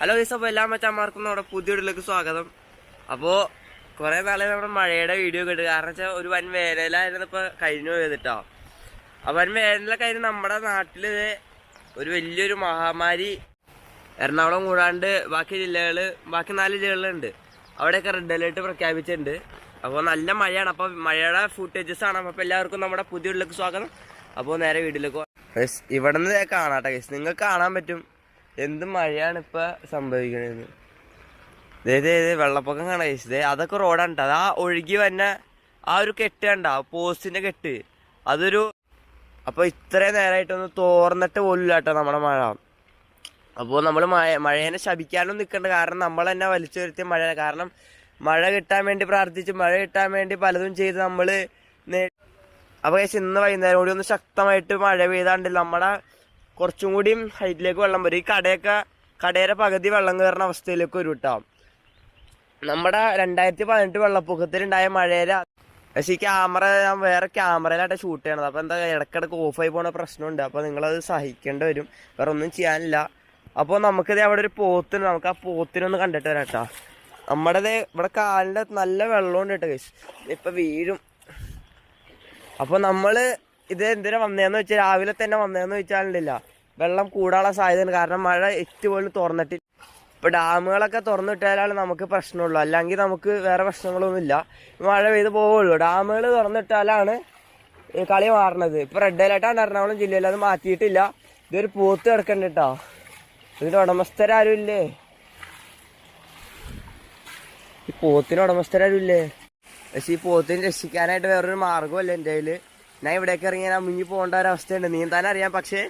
Hello ദിവസം അപ്പോൾ എല്ലാ മച്ചന്മാർക്കും നമ്മുടെ പുതിയ സ്വാഗതം. അപ്പോൾ കുറേ നാളെ നമ്മുടെ മഴയുടെ വീഡിയോ കേട്ട് കാരണം വെച്ചാൽ ഒരു വൻ വേനലായിരുന്നു ഇപ്പോൾ കഴിഞ്ഞു പോയത് കേട്ടോ ആ വൻ വേനലൊക്കെ ആയിരുന്നു നമ്മുടെ നാട്ടിൽ ഒരു വലിയൊരു മഹാമാരി എറണാകുളം കൂടാണ്ട് ബാക്കി ജില്ലകൾ ബാക്കി നാല് ജില്ലകളിലുണ്ട്. അവിടെയൊക്കെ റെഡ് അലേർട്ട് പ്രഖ്യാപിച്ചിട്ടുണ്ട്. അപ്പോൾ നല്ല മഴയാണ്. അപ്പോൾ മഴയുടെ ഫുട്ടേജസ് ആണ്. അപ്പോൾ എല്ലാവർക്കും നമ്മുടെ പുതിയ വീട്ടിലേക്ക് സ്വാഗതം. അപ്പോൾ നേരെ വീട്ടിലേക്ക് ഇവിടെ നിന്ന് കാണാട്ടെ ഗൈസ്. നിങ്ങൾക്ക് കാണാൻ പറ്റും. എന്ത് മഴയാണ് ഇപ്പൊ സംഭവിക്കണത് ഇതേ വെള്ളപ്പൊക്കം കാണാം ദേ അതൊക്കെ റോഡാണ്. അത് ആ ഒഴുകി വന്ന ആ ഒരു കെട്ട് കണ്ട പോസ്റ്റിന്റെ കെട്ട്. അതൊരു അപ്പൊ ഇത്രയും നേരമായിട്ടൊന്ന് തോർന്നിട്ട് പോലില്ലാട്ടോ നമ്മുടെ മഴ. അപ്പോൾ നമ്മൾ മഴ മഴേനെ ശപിക്കാനും നിൽക്കേണ്ട കാരണം നമ്മൾ തന്നെ വലിച്ചു വരുത്തിയ മഴ കാരണം മഴ കിട്ടാൻ വേണ്ടി പ്രാർത്ഥിച്ച് മഴ കിട്ടാൻ വേണ്ടി പലതും ചെയ്ത് നമ്മൾ അപ്പോൾ ഇന്ന് വൈകുന്നേരം കൂടി ഒന്ന് ശക്തമായിട്ട് മഴ പെയ്താണ്ട് നമ്മുടെ കുറച്ചും കൂടിയും ഹൈറ്റിലേക്ക് വെള്ളം വരും. ഈ കടയൊക്കെ കടയുടെ പകുതി വെള്ളം കയറുന്ന അവസ്ഥയിലേക്ക് ഒരു കേട്ടോ നമ്മുടെ രണ്ടായിരത്തി പതിനെട്ട് വെള്ളപ്പൊക്കത്തിലുണ്ടായ മഴയില പക്ഷേ ഈ ക്യാമറ ഞാൻ വേറെ ക്യാമറയിലായിട്ട് ഷൂട്ട് ചെയ്യണത്. അപ്പോൾ എന്താ ഇടക്കിടക്ക് ഓഫായി പോണ പ്രശ്നമുണ്ട്. അപ്പോൾ നിങ്ങളത് സഹിക്കേണ്ടി വരും. വേറെ ഒന്നും ചെയ്യാനില്ല. അപ്പോൾ നമുക്കിത് അവിടെ ഒരു പോത്തിന് നമുക്ക് ആ പോത്തിനൊന്ന് കണ്ടിട്ട് വരാം കേട്ടോ നമ്മുടെ ദേ ഇവിടെ കാലിന്റെ നല്ല വെള്ളമുണ്ട് കേട്ടോ കേസ് ഇപ്പം വീഴും. അപ്പോൾ നമ്മൾ ഇത് എന്തിനാ വന്നതെന്ന് വെച്ചാൽ രാവിലെ തന്നെ വന്നതെന്ന് വെച്ചാലുണ്ടല്ല വെള്ളം കൂടാനുള്ള സാധ്യതയാണ് കാരണം മഴ എറ്റുപോലും തുറന്നിട്ട് ഇപ്പോൾ ഡാമുകളൊക്കെ തുറന്നിട്ടാലാണ് നമുക്ക് പ്രശ്നമുള്ളൂ. അല്ലെങ്കിൽ നമുക്ക് വേറെ പ്രശ്നങ്ങളൊന്നുമില്ല. മഴ പെയ്ത് പോവുള്ളൂ. ഡാമുകൾ തുറന്നിട്ടാലാണ് കളി മാറണത്. ഇപ്പോൾ റെഡ് അലേർട്ടാണ് എറണാകുളം ജില്ലയിൽ. അത് മാറ്റിയിട്ടില്ല. ഇതൊരു പോത്ത് കിടക്കണ്ട കേട്ടോ ഇതിന് ഉടമസ്ഥരാരും ഇല്ലേ ഈ പോത്തിന് ഉടമസ്ഥരാരും ഇല്ലേ പക്ഷെ ഈ പോത്തിനെ രക്ഷിക്കാനായിട്ട് വേറൊരു മാർഗമല്ലേ എന്റെ കയ്യിൽ ഞാൻ ഇവിടേക്ക് ഇറങ്ങി ഞാൻ മുങ്ങി പോകേണ്ട ഒരവസ്ഥയുണ്ട്. നീന്താൻ അറിയാം. പക്ഷേ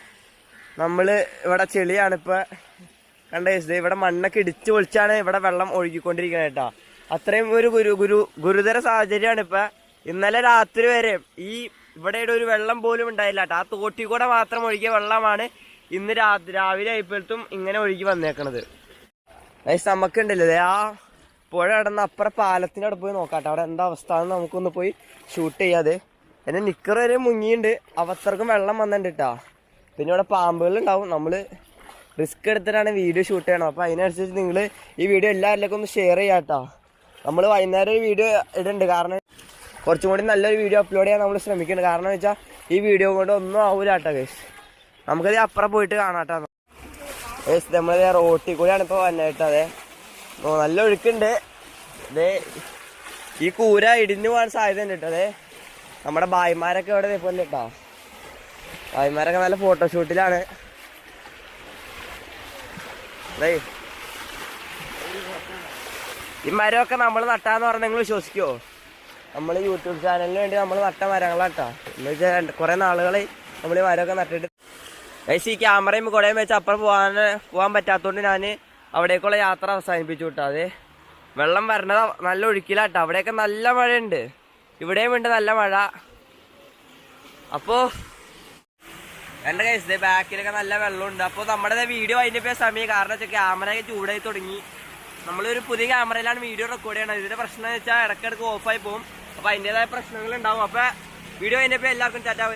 നമ്മൾ ഇവിടെ ചെളിയാണ് ഇപ്പൊ. കണ്ട ഇത് ഇവിടെ മണ്ണൊക്കെ ഇടിച്ചു പൊളിച്ചാണ് ഇവിടെ വെള്ളം ഒഴുകിക്കൊണ്ടിരിക്കുന്നത് കേട്ടോ. അത്രയും ഒരു ഗുരു ഗുരു ഗുരുതര സാഹചര്യമാണ് ഇപ്പൊ. ഇന്നലെ രാത്രി വരെ ഈ ഇവിടെ ഒരു വെള്ളം പോലും ഉണ്ടായില്ല ആ തോട്ടി കൂടെ മാത്രം ഒഴുകിയ വെള്ളമാണ് ഇന്ന് രാത്രി രാവിലെ ആയപ്പോഴത്തും ഇങ്ങനെ ഒഴുകി വന്നേക്കണത്. ഗൈസ് നമുക്കുണ്ടല്ലോ ആ പുഴ കിടന്ന അപ്പുറം പാലത്തിന്റെ അവിടെ പോയി നോക്കാട്ടെ അവിടെ എന്താ അവസ്ഥ നമുക്കൊന്ന് പോയി ഷൂട്ട് ചെയ്യാതെ എന്നെ നിക്കർ വരെ മുങ്ങിയുണ്ട്. അവസർക്കും വെള്ളം വന്നിട്ടുണ്ട് കേട്ടോ പിന്നെ ഇവിടെ പാമ്പുകളുണ്ടാവും. നമ്മൾ റിസ്ക് എടുത്തിട്ടാണ് വീഡിയോ ഷൂട്ട് ചെയ്യണം അപ്പൊ അതിനനുസരിച്ച് നിങ്ങൾ ഈ വീഡിയോ എല്ലാവരിലേക്കും ഒന്ന് ഷെയർ ചെയ്യാം കേട്ടോ നമ്മൾ വൈകുന്നേരം ഒരു വീഡിയോ ഇടുന്നുണ്ട് കാരണം കുറച്ചും കൂടി നല്ലൊരു വീഡിയോ അപ്ലോഡ് ചെയ്യാൻ നമ്മൾ ശ്രമിക്കുന്നുണ്ട് കാരണം വെച്ചാൽ ഈ വീഡിയോ കൊണ്ട് ഒന്നും ആവൂല കേട്ടോ കേസ് നമുക്കത് അപ്പുറം പോയിട്ട് കാണാട്ടോ കേസ് നമ്മൾ റോട്ടിൽ കൂടിയാണ് ഇപ്പോൾ വന്നിട്ട് അതെ നല്ല ഒഴുക്കുണ്ട്. അതെ ഈ കൂര ഇടിഞ്ഞു പോകാൻ സാധ്യത ഉണ്ട് കേട്ടോ അതെ നമ്മുടെ ഭായിമാരൊക്കെ ഇവിടെ നിൽപ്പുണ്ട് കേട്ടോ ഭായിമാരൊക്കെ നല്ല ഫോട്ടോഷൂട്ടിലാണ് അതേ ഈ മരമൊക്കെ നമ്മൾ നട്ടാന്ന് പറഞ്ഞാൽ നിങ്ങൾ വിശ്വസിക്കുമോ നമ്മൾ യൂട്യൂബ് ചാനലിന് വേണ്ടി നമ്മൾ നട്ട മരങ്ങളാട്ടോ എന്ന് വെച്ചാൽ കുറെ നാളുകളായി നമ്മൾ ഈ മരമൊക്കെ നട്ടിട്ട് ഈ ക്യാമറയും കുടയും വെച്ച് അപ്പുറം പോകാൻ പോകാൻ പറ്റാത്തതുകൊണ്ട് ഞാൻ അവിടേക്കുള്ള യാത്ര അവസാനിപ്പിച്ചു അതെ വെള്ളം വരണത് നല്ല ഒഴുക്കിലാട്ടോ അവിടെയൊക്കെ നല്ല മഴയുണ്ട്. ഇവിടെയും ഉണ്ട് നല്ല മഴ. അപ്പോ എന്റെ കേസ് ബാക്കിലൊക്കെ നല്ല വെള്ളമുണ്ട്. അപ്പോൾ നമ്മുടെ വീഡിയോ അതിന്റെ പേ സമയം. കാരണം വെച്ചാൽ ക്യാമറ ചൂടായി തുടങ്ങി. നമ്മളൊരു പുതിയ ക്യാമറയിലാണ് വീഡിയോ റെക്കോർഡ് ചെയ്യണത്. ഇതിന്റെ പ്രശ്നം വെച്ചാൽ ഇടയ്ക്കിടയ്ക്ക് ഓഫായി പോകും അപ്പോൾ പ്രശ്നങ്ങൾ ഉണ്ടാവും അപ്പോൾ വീഡിയോ അതിന്റെ പേ എല്ലാവർക്കും ചാറ്റാ